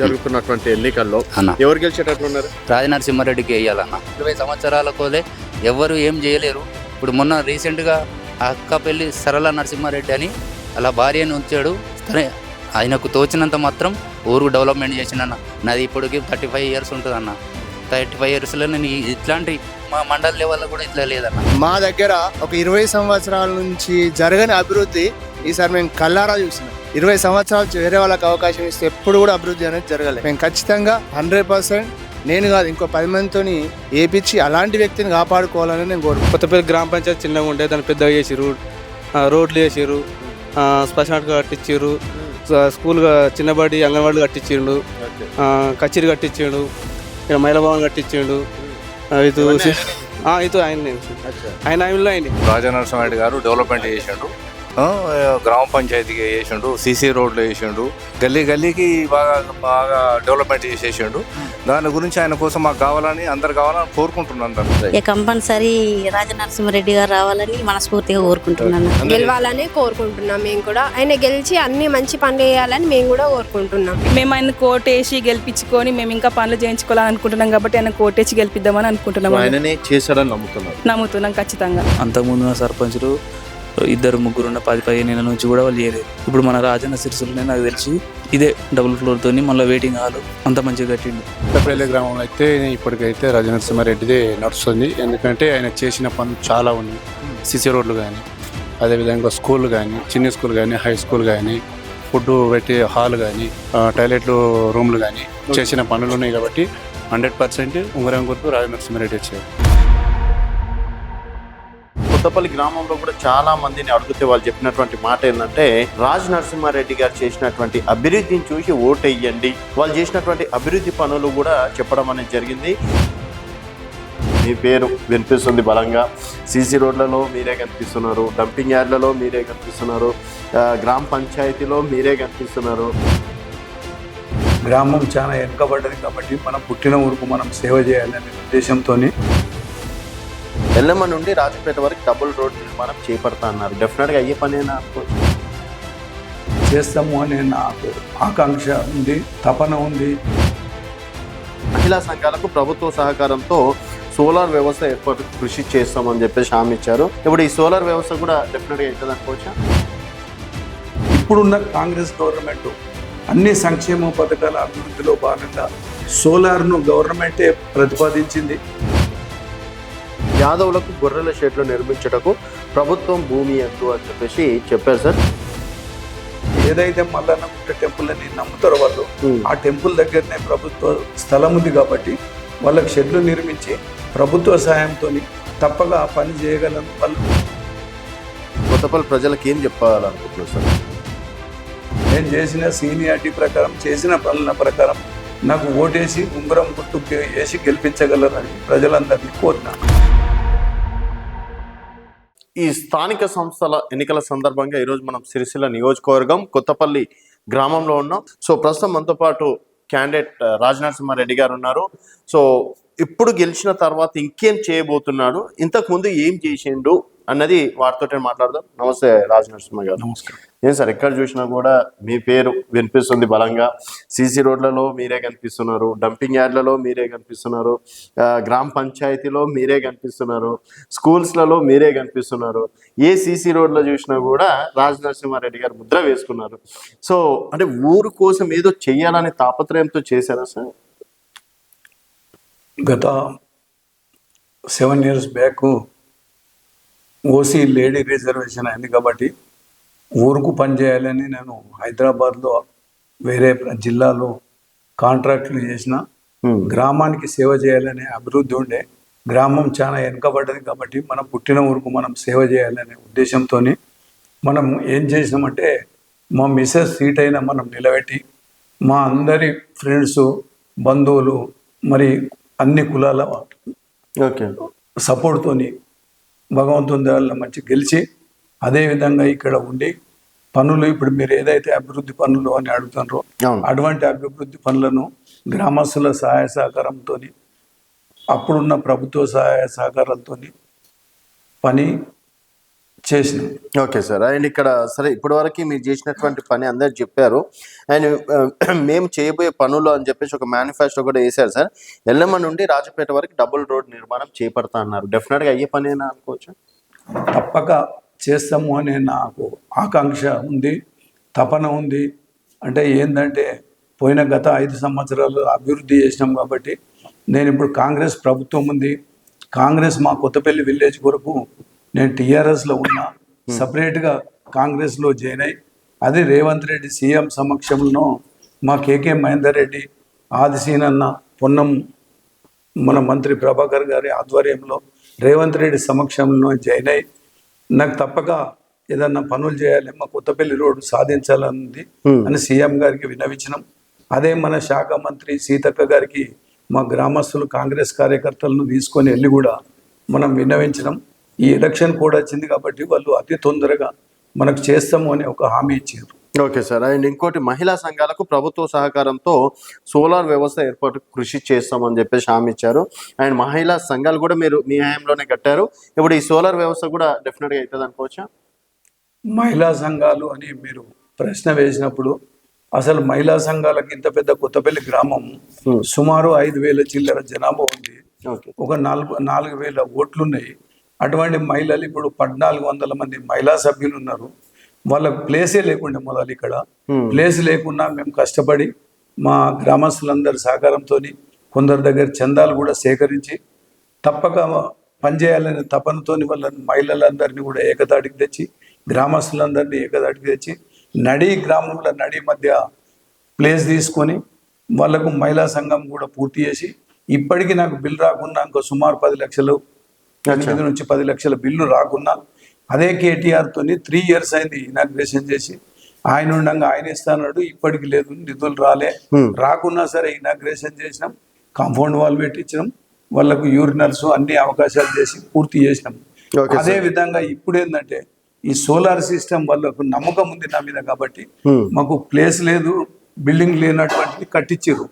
జరుగుతున్నటువంటి ఎన్నికల్లో అన్న. ఎవరు గెలిచేటట్లున్నారు రాజనరసింహారెడ్డికి వేయాలన్న. ఇరవై సంవత్సరాల కోలే ఎవ్వరు ఏం చేయలేరు. ఇప్పుడు మొన్న రీసెంట్గా ఆ అక్క పెళ్ళి సరళ నరసింహారెడ్డి అని అలా భార్యని ఉంచాడు. సరే ఆయనకు తోచినంత మాత్రం ఊరు డెవలప్మెంట్ చేసినన్న నాది ఇప్పటికి థర్టీ ఫైవ్ ఇయర్స్ ఉంటుంది అన్న థర్టీ ఫైవ్ ఇయర్స్లో నేను ఇట్లాంటి మా మండల లెవెల్లో కూడా ఇట్లా లేదన్న. మా దగ్గర ఒక ఇరవై సంవత్సరాల నుంచి జరగని అభివృద్ధి ఈసారి మేము కల్లారా చూసినాం ఇరవై సంవత్సరాలు వేరే వాళ్ళకి అవకాశం ఇస్తే ఎప్పుడు కూడా అభివృద్ధి అనేది జరగలేదు. మేము ఖచ్చితంగా హండ్రెడ్ పర్సెంట్ నేను కాదు ఇంకో పది మందితోని ఏపిచ్చి అలాంటి వ్యక్తిని కాపాడుకోవాలని నేను కోరుకుంటున్నాను. కొత్తపల్లి గ్రామ పంచాయతీ చిన్నగా ఉండే దాన్ని పెద్దగా చేసిర్రు. ఆ, రోడ్లు ఆ, శ్మశానాలు కట్టించారు స్కూల్ చిన్నబడి అంగన్వాడీ కట్టించిండు కచేరీ కట్టించాడు ఇక్కడ మహిళా భవన్ కట్టించాడు ఇది ఇది ఆయన ఆయన ఆయనలో అయింది రాజనరసింహారెడ్డి గారు డెవలప్మెంట్ చేసిండు ఆ, గ్రామ పంచాయతీకి చేసిండు సీసీ రోడ్లు వేసిండు గల్లీ గల్లీకి బాగా బాగా డెవలప్మెంట్ చేసేసిండు. దాని గురించి ఆయన కోసం మాకు కావాలని అందరు కావాలని కోరుకుంటున్నాను కంపల్సరీ రాజనరసింహారెడ్డి గారు రావాలని మనస్ఫూర్తిగా కోరుకుంటున్నాను. గెలవాలని కోరుకుంటున్నాం మేము కూడా. ఆయన గెలిచి అన్ని మంచి పనులు చేయాలని మేము కూడా కోరుకుంటున్నాం. మేము ఆయన కోటేసి గెలిపించుకొని మేము ఇంకా పనులు చేయించుకోవాలని అనుకుంటున్నాం కాబట్టి ఆయన కోటేసి గెలిపిద్దామని అనుకుంటున్నాం. ఆయననే చేశాడని నమ్ముతున్నారు నమ్ముతున్నాం ఖచ్చితంగా. అంతకుముందు సర్పంచులు ఇద్దరు ముగ్గురు ఉన్న పది పదిహేను నెలల నుంచి కూడా వాళ్ళు చేయలేదు. ఇప్పుడు మన రాజన్న సిరిసులనే నాకు తెలిసి ఇదే డబుల్ ఫ్లోర్ తోని మళ్ళీ వెయిటింగ్ హాల్ అంత మంచిగా కట్టిండు. కొత్తపల్లి గ్రామంలో అయితే ఇప్పటికైతే రాజనరసింహారెడ్డిదే నడుస్తుంది. ఎందుకంటే ఆయన చేసిన పనులు చాలా ఉన్నాయి. సిసి రోడ్లు కానీ అదేవిధంగా స్కూల్ కానీ చిన్న స్కూల్ కానీ హై స్కూల్ కానీ ఫుడ్ పెట్టే హాల్ కానీ టాయిలెట్లు రూమ్లు కానీ చేసిన పనులు ఉన్నాయి కాబట్టి హండ్రెడ్ పర్సెంట్ ఉంగరం గుర్తు రాజనరసింహారెడ్డి వచ్చారు కొత్తపల్లి గ్రామంలో కూడా చాలా మందిని అడిగితే వాళ్ళు చెప్పినటువంటి మాట ఏంటంటే రాజ్ నరసింహారెడ్డి గారు చేసినటువంటి అభివృద్ధిని చూసి ఓటేయండి. వాళ్ళు చేసినటువంటి అభివృద్ధి పనులు కూడా చెప్పడం అనేది జరిగింది. మీ పేరు వినిపిస్తుంది బలంగా. సీసీ రోడ్లలో మీరే కనిపిస్తున్నారు. డంపింగ్ యార్డ్లలో మీరే కనిపిస్తున్నారు. గ్రామ పంచాయతీలో మీరే కనిపిస్తున్నారు. గ్రామం చాలా వెనుకబడ్డది కాబట్టి మనం పుట్టిన ఊరుకు మనం సేవ చేయాలనే ఉద్దేశంతో ఎల్లమ్మ నుండి రాజపేట వరకు డబుల్ రోడ్ నిర్మాణం చేపడతా అన్నారు డెఫినెట్గా అయ్యే పనేనా అనుకోవచ్చు చేస్తాము అనే నాకు ఆకాంక్ష ఉంది తపన ఉంది. మహిళా సంఘాలకు ప్రభుత్వ సహకారంతో సోలార్ వ్యవస్థ ఏర్పాటు కృషి చేస్తామని చెప్పేసి హామీ ఇచ్చారు. ఇప్పుడు ఈ సోలార్ వ్యవస్థ కూడా డెఫినెట్గా అవుతుంది అనుకోవచ్చా? ఇప్పుడున్న కాంగ్రెస్ గవర్నమెంట్ అన్ని సంక్షేమ పథకాల అభివృద్ధిలో భాగంగా సోలార్ను గవర్నమెంటే ప్రతిపాదించింది. యాదవులకు గొర్రెల షెడ్లు నిర్మించటకు ప్రభుత్వం భూమి ఎందు అని చెప్పేసి చెప్పారు సార్. ఏదైతే మల్లన్న గుట్ట టెంపుల్ అని నమ్ముతారో వాళ్ళు ఆ టెంపుల్ దగ్గరనే ప్రభుత్వ స్థలం ఉంది కాబట్టి వాళ్ళకి షెడ్లు నిర్మించి ప్రభుత్వ సహాయంతో తప్పక ఆ పని చేయగలను వాళ్ళు. కొత్తపల్లి ప్రజలకు ఏం చెప్పాలనుకుంటున్నారు సార్? నేను చేసిన సీనియారిటీ ప్రకారం చేసిన పనుల ప్రకారం నాకు ఓటేసి ఉంగరం గుర్తు వేసి గెలిపించగలరని ప్రజలందరినీ కోరినాను ఈ స్థానిక సంస్థల ఎన్నికల సందర్భంగా ఈరోజు మనం సిరిసిల్ల నియోజకవర్గం కొత్తపల్లి గ్రామంలో ఉన్నాం. సో ప్రస్తుతం మనతో పాటు క్యాండిడేట్ రాజనరసింహారెడ్డి గారు ఉన్నారు. సో ఇప్పుడు గెలిచిన తర్వాత ఇంకేం చేయబోతున్నాడు? ఇంతకు ముందు ఏం చేసిండు? అన్నది వారితో మాట్లాడదాం. నమస్తే రాజనరసింహ గారు. నమస్కారం. ఏం సార్ ఎక్కడ చూసినా కూడా మీ పేరు వినిపిస్తుంది బలంగా. సీసీ రోడ్లలో మీరే కనిపిస్తున్నారు. డంపింగ్ యార్డ్లలో మీరే కనిపిస్తున్నారు. గ్రామ పంచాయతీలో మీరే కనిపిస్తున్నారు. స్కూల్స్లలో మీరే కనిపిస్తున్నారు. ఏ సీసీ రోడ్లో చూసినా కూడా రాజ్ నరసింహారెడ్డి గారు ముద్ర వేసుకున్నారు. సో అంటే ఊరు కోసం ఏదో చెయ్యాలనే తాపత్రయంతో చేశారా సార్? గత seven years back OC lady reservation అయింది కాబట్టి ఊరుకు పనిచేయాలని నేను హైదరాబాద్లో వేరే జిల్లాలో కాంట్రాక్టులు చేసిన. గ్రామానికి సేవ చేయాలనే అభివృద్ధి ఉండే గ్రామం చాలా వెనుకబడ్డది కాబట్టి మనం పుట్టిన ఊరుకు మనం సేవ చేయాలనే ఉద్దేశంతో మనం ఏం చేసినామంటే మా మిస్సెస్ సీట్ అయినా మనం నిలబెట్టి మా అందరి ఫ్రెండ్స్ బంధువులు మరి అన్ని కులాల ఓకే. సపోర్ట్తోని భగవంతుని వల్ల మంచి గెలిచి అదేవిధంగా ఇక్కడ ఉండి పనులు ఇప్పుడు మీరు ఏదైతే అభివృద్ధి పనులు అని అడుగుతున్నారో అటువంటి అభివృద్ధి పనులను గ్రామస్తుల సహాయ సహకారంతో అప్పుడున్న ప్రభుత్వ సహాయ సహకారాలతో పని చేసినాం. Okay sir. అండ్ ఇక్కడ సరే ఇప్పటివరకు మీరు చేసినటువంటి పని అందరు చెప్పారు. అండ్ మేము చేయబోయే పనులు అని చెప్పేసి ఒక మేనిఫెస్టో కూడా వేశారు సార్. ఎల్లమ్మ నుండి రాజపేట వరకు డబుల్ రోడ్ నిర్మాణం చేపడతా అన్నారు. డెఫినెట్గా అయ్యే పనేనా అనుకోవచ్చు? తప్పక చేస్తాము అనే నాకు ఆకాంక్ష ఉంది. తపన ఉంది. అంటే ఏంటంటే పోయిన గత ఐదు సంవత్సరాలు అభివృద్ధి చేసినాం కాబట్టి నేను ఇప్పుడు కాంగ్రెస్ ప్రభుత్వం ఉంది. కాంగ్రెస్ మా కొత్తపల్లి విలేజ్ కొరకు నేను టీఆర్ఎస్లో ఉన్నా సపరేట్గా కాంగ్రెస్లో జాయిన్ అయ్యి అది రేవంత్ రెడ్డి సీఎం సమక్షంలో మా కేకే మహేందర్ రెడ్డి ఆదిశీనన్న పొన్నం మన మంత్రి ప్రభాకర్ గారి ఆధ్వర్యంలో రేవంత్ రెడ్డి సమక్షంలో జాయిన్ అయ్యి నాకు తప్పక ఏదన్నా పనులు చేయాలి మా కొత్తపల్లి రోడ్డు సాధించాలన్నది అని సీఎం గారికి విన్నవించినాం. అదే మన శాఖ మంత్రి సీతక్క గారికి మా గ్రామస్తులు కాంగ్రెస్ కార్యకర్తలను తీసుకొని వెళ్ళి కూడా మనం విన్నవించినాం. ఈ ఎలక్షన్ కూడా వచ్చింది కాబట్టి వాళ్ళు అతి తొందరగా మనకు చేస్తాము అని ఒక హామీ ఇచ్చారు. Okay sir. అండ్ ఇంకోటి మహిళా సంఘాలకు ప్రభుత్వ సహకారంతో సోలార్ వ్యవస్థ ఏర్పాటు కృషి చేస్తామని చెప్పేసి హామీ ఇచ్చారు. అండ్ మహిళా సంఘాలు కూడా మీరు మీ హయాంలోనే కట్టారు. ఇప్పుడు ఈ సోలార్ వ్యవస్థ కూడా డెఫినెట్గా అవుతుంది అనుకోవచ్చా? మహిళా సంఘాలు అని మీరు ప్రశ్న వేసినప్పుడు అసలు మహిళా సంఘాలకి ఇంత పెద్ద కొత్తపల్లి గ్రామం సుమారు ఐదు వేల చిల్లర జనాభా ఉంది. ఒక నాలుగు నాలుగు వేల ఓట్లు ఉన్నాయి అటువంటి మహిళలు ఇప్పుడు పద్నాలుగు వందల మంది మహిళా సభ్యులు ఉన్నారు. వాళ్ళకు ప్లేసే లేకుండే మొదలు ఇక్కడ. ప్లేస్ లేకుండా మేము కష్టపడి మా గ్రామస్తులందరి సహకారంతో కొందరి దగ్గర చందాలు కూడా సేకరించి తప్పక పనిచేయాలనే తపనతోని వాళ్ళ మహిళలందరినీ కూడా ఏకతాటికి తెచ్చి గ్రామస్తులందరినీ ఏకతాటికి తెచ్చి నడి గ్రామంలో నడి మధ్య ప్లేస్ తీసుకొని వాళ్ళకు మహిళా సంఘం కూడా పూర్తి చేసి ఇప్పటికీ నాకు బిల్ రాకున్నా ఇంకో సుమారు పది లక్షలు ఎనిమిది నుంచి పది లక్షల బిల్లు రాకున్నా అదే కేటీఆర్ తోని త్రీ ఇయర్స్ అయింది ఇనాగ్రేషన్ చేసి. ఆయన ఉండగా ఆయన ఇస్తాడు ఇప్పటికి లేదు నిధులు రాలే. రాకున్నా సరే ఇనాగ్రేషన్ చేసినాం కాంపౌండ్ వాల్ పెట్టించినాం వాళ్ళకు యూరినల్స్ అన్ని అవకాశాలు చేసి పూర్తి చేసినాం. అదే విధంగా ఇప్పుడు ఏంటంటే ఈ సోలార్ సిస్టమ్ వాళ్ళకు నమ్మకం ఉంది నా మీద కాబట్టి మాకు ప్లేస్ లేదు బిల్డింగ్ లేనటువంటిది కట్టించారు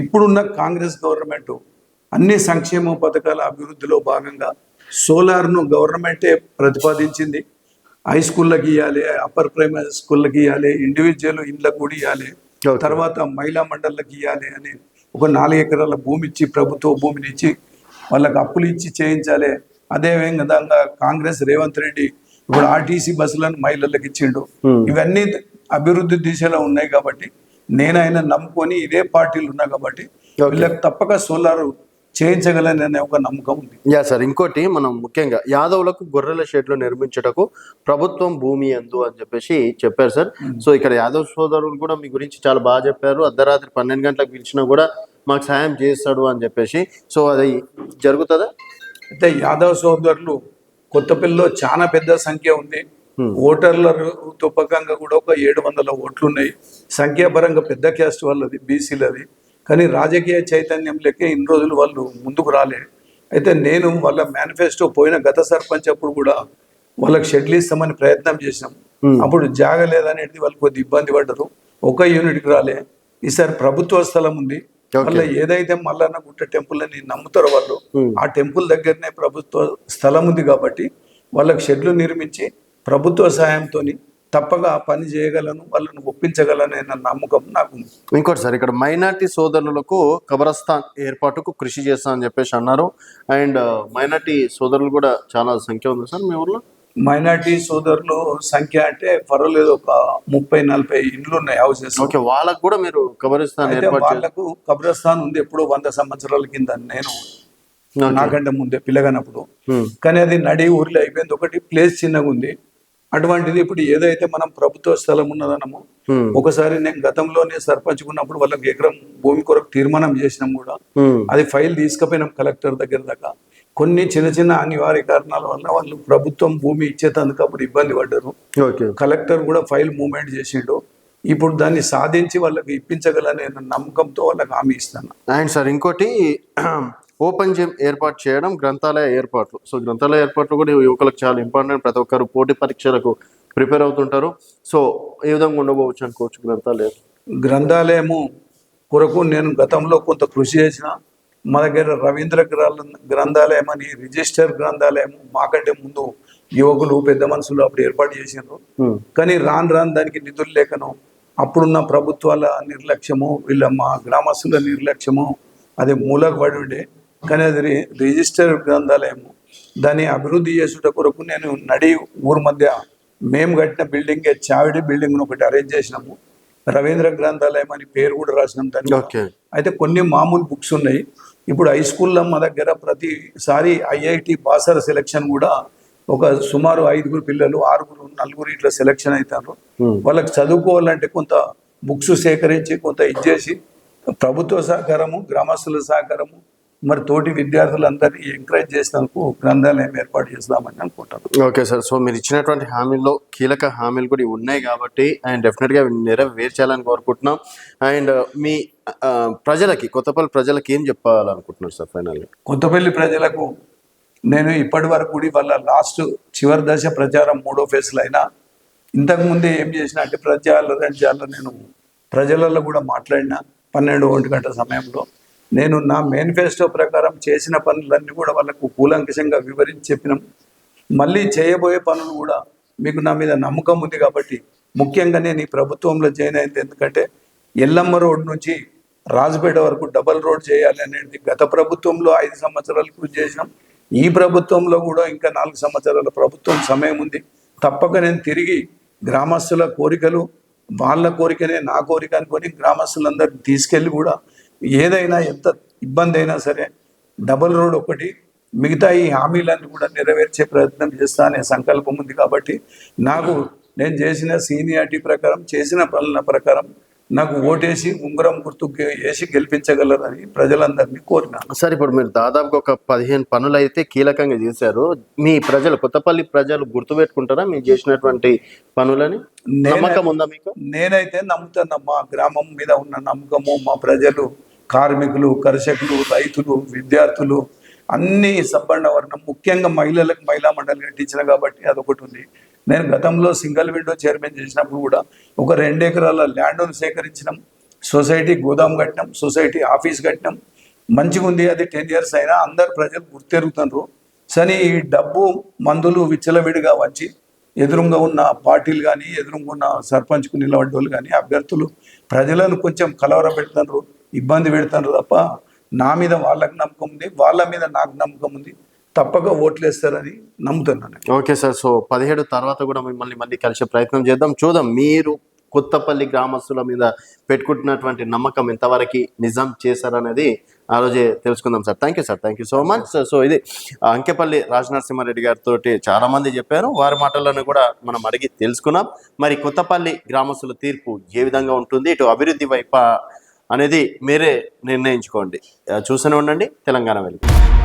ఇప్పుడున్న కాంగ్రెస్ గవర్నమెంట్ అన్ని సంక్షేమ పథకాల అభివృద్ధిలో భాగంగా సోలార్ను గవర్నమెంటే ప్రతిపాదించింది. హై స్కూళ్ళకి ఇవ్వాలి అప్పర్ ప్రైమరీ స్కూళ్ళకి ఇవ్వాలి ఇండివిజువల్ ఇళ్ళకు కూడా ఇవ్వాలి తర్వాత మహిళా మండళ్ళకి ఇవ్వాలి అని ఒక నాలుగు ఎకరాల భూమి ఇచ్చి ప్రభుత్వ భూమిని ఇచ్చి వాళ్ళకి అప్పులు ఇచ్చి చేయించాలి. అదే విధంగా కాంగ్రెస్ రేవంత్ రెడ్డి ఇప్పుడు ఆర్టీసీ బస్సులను మహిళలకు ఇచ్చిండు. ఇవన్నీ అభివృద్ధి దిశలో ఉన్నాయి కాబట్టి నేను ఆయన నమ్ముకొని ఇదే పార్టీలు ఉన్నా కాబట్టి వీళ్ళకి తప్పక సోలార్ చేయించగలననే ఒక నమ్మకం ఉంది. యా సార్ ఇంకోటి మనం ముఖ్యంగా యాదవులకు గొర్రెల షెడ్లు నిర్మించుటకు ప్రభుత్వం భూమి ఎందు అని చెప్పేసి చెప్పారు సార్. సో ఇక్కడ యాదవ్ సోదరులు కూడా మీ గురించి చాలా బాగా చెప్పారు. అర్ధరాత్రి పన్నెండు గంటలకు పిలిచినా కూడా మాకు సాయం చేస్తాడు అని చెప్పేసి. సో అది జరుగుతుందా? అయితే యాదవ్ సోదరులు కొత్తపల్లిలో చాలా పెద్ద సంఖ్య ఉంది. ఓటర్ల తుపకంగా కూడా ఒక ఏడు వందల ఓట్లు ఉన్నాయి సంఖ్యాపరంగా పెద్ద క్యాస్ట్ వాళ్ళది బీసీలది కానీ రాజకీయ చైతన్యం లెక్క ఇన్ని రోజులు వాళ్ళు ముందుకు రాలే. అయితే నేను వాళ్ళ మేనిఫెస్టో పోయిన గత సర్పంచ్ అప్పుడు కూడా వాళ్ళకి షెడ్లు ఇస్తామని ప్రయత్నం చేసినాం అప్పుడు జాగ లేదనేది వాళ్ళు కొద్ది ఇబ్బంది పడ్డారు. ఒక యూనిట్కి రాలే. ఈసారి ప్రభుత్వ స్థలం ఉంది. మళ్ళీ ఏదైతే మల్లన్న గుట్ట టెంపుల్ అని నమ్ముతారో వాళ్ళు ఆ టెంపుల్ దగ్గరనే ప్రభుత్వ స్థలం ఉంది కాబట్టి వాళ్ళకి షెడ్లు నిర్మించి ప్రభుత్వ సహాయంతో తప్పక ఆ పని చేయగలను వాళ్ళని ఒప్పించగలనే నమ్మకం నాకు ఇంకోటి సార్ ఇక్కడ మైనార్టీ సోదరులకు కబరస్థాన్ ఏర్పాటుకు కృషి చేస్తా అని చెప్పేసి అన్నారు. అండ్ మైనార్టీ సోదరులు కూడా చాలా సంఖ్య ఉంది సార్ మీ ఊర్లో? మైనార్టీ సోదరులు సంఖ్య అంటే పర్వాలేదు ఒక ముప్పై నలభై ఇండ్లు ఉన్నాయి హౌసెస్ ఓకే వాళ్ళకు కూడా మీరు చే- వాళ్ళకు కబ్రస్థాన్ ఉంది ఎప్పుడో వంద సంవత్సరాల కింద నేను నాకంటే ముందే పిల్లగానప్పుడు కానీ అది నడి ఊరిలో అయిపోయింది. ఒకటి ప్లేస్ చిన్నగా ఉంది. అటువంటిది ఇప్పుడు ఏదైతే మనం ప్రభుత్వ స్థలం ఉన్నదనమో ఒకసారి నేను గతంలోనే సర్పంచ్ ఉన్నప్పుడు వాళ్ళకి ఎకరం భూమి కొరకు తీర్మానం చేసినాం కూడా. అది ఫైల్ తీసుకుపోయినాం కలెక్టర్ దగ్గర దాకా. కొన్ని చిన్న చిన్న అనివార్య కారణాల వల్ల వాళ్ళు ప్రభుత్వం భూమి ఇచ్చేటందుకు అప్పుడు ఇబ్బంది పడ్డారు. ఓకే. కలెక్టర్ కూడా ఫైల్ మూవ్మెంట్ చేసిండు. ఇప్పుడు దాన్ని సాధించి వాళ్ళకి ఇప్పించగలనే నమ్మకంతో వాళ్ళకి హామీ ఇస్తాను అండ్ సార్ ఇంకోటి ఓపెన్ జిమ్ ఏర్పాటు చేయడం గ్రంథాలయ ఏర్పాట్లు. సో గ్రంథాలయ ఏర్పాట్లు కూడా యువకులకు చాలా ఇంపార్టెంట్. ప్రతి ఒక్కరు పోటీ పరీక్షలకు ప్రిపేర్ అవుతుంటారు. సో ఏ విధంగా ఉండబోవచ్చు అనుకోవచ్చు గ్రంథాలయం? గ్రంథాలయము కొరకు నేను గతంలో కొంత కృషి చేసిన. మా దగ్గర రవీంద్ర గ్రంథాలయం అని రిజిస్టర్ గ్రంథాలయం మాకంటే ముందు యువకులు పెద్ద మనుషులు అప్పుడు ఏర్పాటు చేసిండ్రు. కానీ రాను రాను దానికి నిధులు లేకను అప్పుడున్న ప్రభుత్వాల నిర్లక్ష్యము వీళ్ళ మా గ్రామస్తుల నిర్లక్ష్యము అది మూలకు పడి ఉండే. కానీ అది రిజిస్టర్ గ్రంథాలయము. దాన్ని అభివృద్ధి చేసుట కొరకు నేను నడి ఊరు మధ్య మేము కట్టిన బిల్డింగ్ చావిడి బిల్డింగ్ ఒకటి అరేంజ్ చేసినాము. రవీంద్ర గ్రంథాలయం అని పేరు కూడా రాసినాం దానికి. ఓకే. అయితే కొన్ని మామూలు బుక్స్ ఉన్నాయి. ఇప్పుడు హై స్కూల్లో మా దగ్గర ప్రతిసారి ఐఐటి బాసర్ సెలక్షన్ కూడా ఒక సుమారు ఐదుగురు పిల్లలు ఆరుగురు నలుగురు ఇట్లా సెలక్షన్ అవుతారు వాళ్ళకి చదువుకోవాలంటే కొంత బుక్స్ సేకరించి కొంత ఇచ్చేసి ప్రభుత్వ సహకారము గ్రామస్తుల సహకారము మరి తోటి విద్యార్థులందరినీ ఎంకరేజ్ చేసినందుకు గ్రంథాలయం ఏర్పాటు చేస్తామని అనుకుంటాను. ఓకే సార్ సో మీరు ఇచ్చినటువంటి హామీల్లో కీలక హామీలు కూడా ఉన్నాయి కాబట్టి అండ్ డెఫినెట్గా నెరవేర్చాలని కోరుకుంటున్నాం. అండ్ మీ ఆ, ప్రజలకి కొత్తపల్లి ప్రజలకి ఏం చెప్పాలనుకుంటున్నారు సార్ ఫైనల్గా కొత్తపల్లి ప్రజలకు నేను ఇప్పటి వరకు కూడా వాళ్ళ లాస్ట్ చివరి దశ ప్రచారం మూడో ఫేజ్లో అయినా ఇంతకుముందే ఏం చేసిన అంటే ప్రచారాలు రాజ్యాల్లో నేను ప్రజలలో కూడా మాట్లాడిన పన్నెండు ఒంటి గంట సమయంలో నేను నా మేనిఫెస్టో ప్రకారం చేసిన పనులన్నీ కూడా వాళ్ళకు కూలంకషంగా వివరించి చెప్పినాం. మళ్ళీ చేయబోయే పనులు కూడా మీకు నా మీద నమ్మకం ఉంది కాబట్టి ముఖ్యంగా నేను ఈ ప్రభుత్వంలో జాయిన్ అయింది ఎందుకంటే ఎల్లమ్మ రోడ్ నుంచి రాజపేట వరకు డబల్ రోడ్ చేయాలి అనేది గత ప్రభుత్వంలో ఐదు సంవత్సరాలు కృషి చేసినాం. ఈ ప్రభుత్వంలో కూడా ఇంకా నాలుగు సంవత్సరాల ప్రభుత్వం సమయం ఉంది. తప్పక నేను తిరిగి గ్రామస్తుల కోరికలు వాళ్ళ కోరికనే నా కోరిక అనుకొని గ్రామస్తులందరినీ తీసుకెళ్ళి కూడా ఏదైనా ఎంత ఇబ్బంది అయినా సరే డబల్ రోడ్ ఒకటి మిగతా ఈ హామీలన్నీ కూడా నెరవేర్చే ప్రయత్నం చేస్తా అనే సంకల్పం ఉంది కాబట్టి నాకు నేను చేసిన సీనియారిటీ ప్రకారం చేసిన పనుల ప్రకారం నాకు ఓటేసి ఉంగరం గుర్తు వేసి గెలిపించగలరని ప్రజలందరినీ కోరినాను. సార్ ఇప్పుడు మీరు దాదాపుగా ఒక పదిహేను పనులు అయితే కీలకంగా చేశారు. మీ ప్రజలు కొత్తపల్లి ప్రజలు గుర్తుపెట్టుకుంటారా మీరు చేసినటువంటి పనులని? నమ్మకం ఉందా మీకు? నేనైతే నమ్ముతున్నా మా గ్రామం మీద ఉన్న నమ్మకము మా ప్రజలు కార్మికులు కర్షకులు రైతులు విద్యార్థులు అన్ని సబ్బండ వర్ణం ముఖ్యంగా మహిళలకు మహిళా మండలి కట్టించిన కాబట్టి అదొకటి ఉంది. నేను గతంలో సింగిల్ విండో చైర్మన్ చేసినప్పుడు కూడా ఒక రెండు ఎకరాల ల్యాండ్ను సేకరించినాం. సొసైటీ గోదాం కట్టినాం సొసైటీ ఆఫీస్ కట్టినాం. మంచిగా ఉంది అది టెన్ ఇయర్స్ అయినా అందరు ప్రజలు గుర్తెరుగుతున్నారు. సరే ఈ డబ్బు మందులు విచ్చలవిడిగా వచ్చి ఎదురుగా ఉన్న పార్టీలు కానీ ఎదురుగా ఉన్న సర్పంచ్కు నిలబడ్డోళ్ళు కానీ అభ్యర్థులు ప్రజలను కొంచెం కలవర పెడుతున్నారు ఇబ్బంది పెడతారు తప్ప నా మీద వాళ్ళకి నమ్మకం ఉంది వాళ్ళ మీద నాకు నమ్మకం ఉంది. తప్పక ఓట్లేస్తారని నమ్ముతున్నాను ఓకే సార్ సో పదిహేడు తర్వాత కూడా మిమ్మల్ని మళ్ళీ కలిసే ప్రయత్నం చేద్దాం. చూద్దాం మీరు కొత్తపల్లి గ్రామస్తుల మీద పెట్టుకుంటున్నటువంటి నమ్మకం ఎంతవరకు నిజం చేశారనేది ఆ రోజే తెలుసుకుందాం sir. Thank you sir thank you so much so ఇది అంకెపల్లి రాజనరసింహారెడ్డి గారితో చాలా మంది చెప్పారు. వారి మాటలను కూడా మనం అడిగి తెలుసుకున్నాం. మరి కొత్తపల్లి గ్రామస్తుల తీర్పు ఏ విధంగా ఉంటుంది? ఇటు అభివృద్ధి వైపు అనేది మీరే నిర్ణయించుకోండి. ఆ, చూస్తూనే ఉండండి. తెలంగాణ వెలుగు.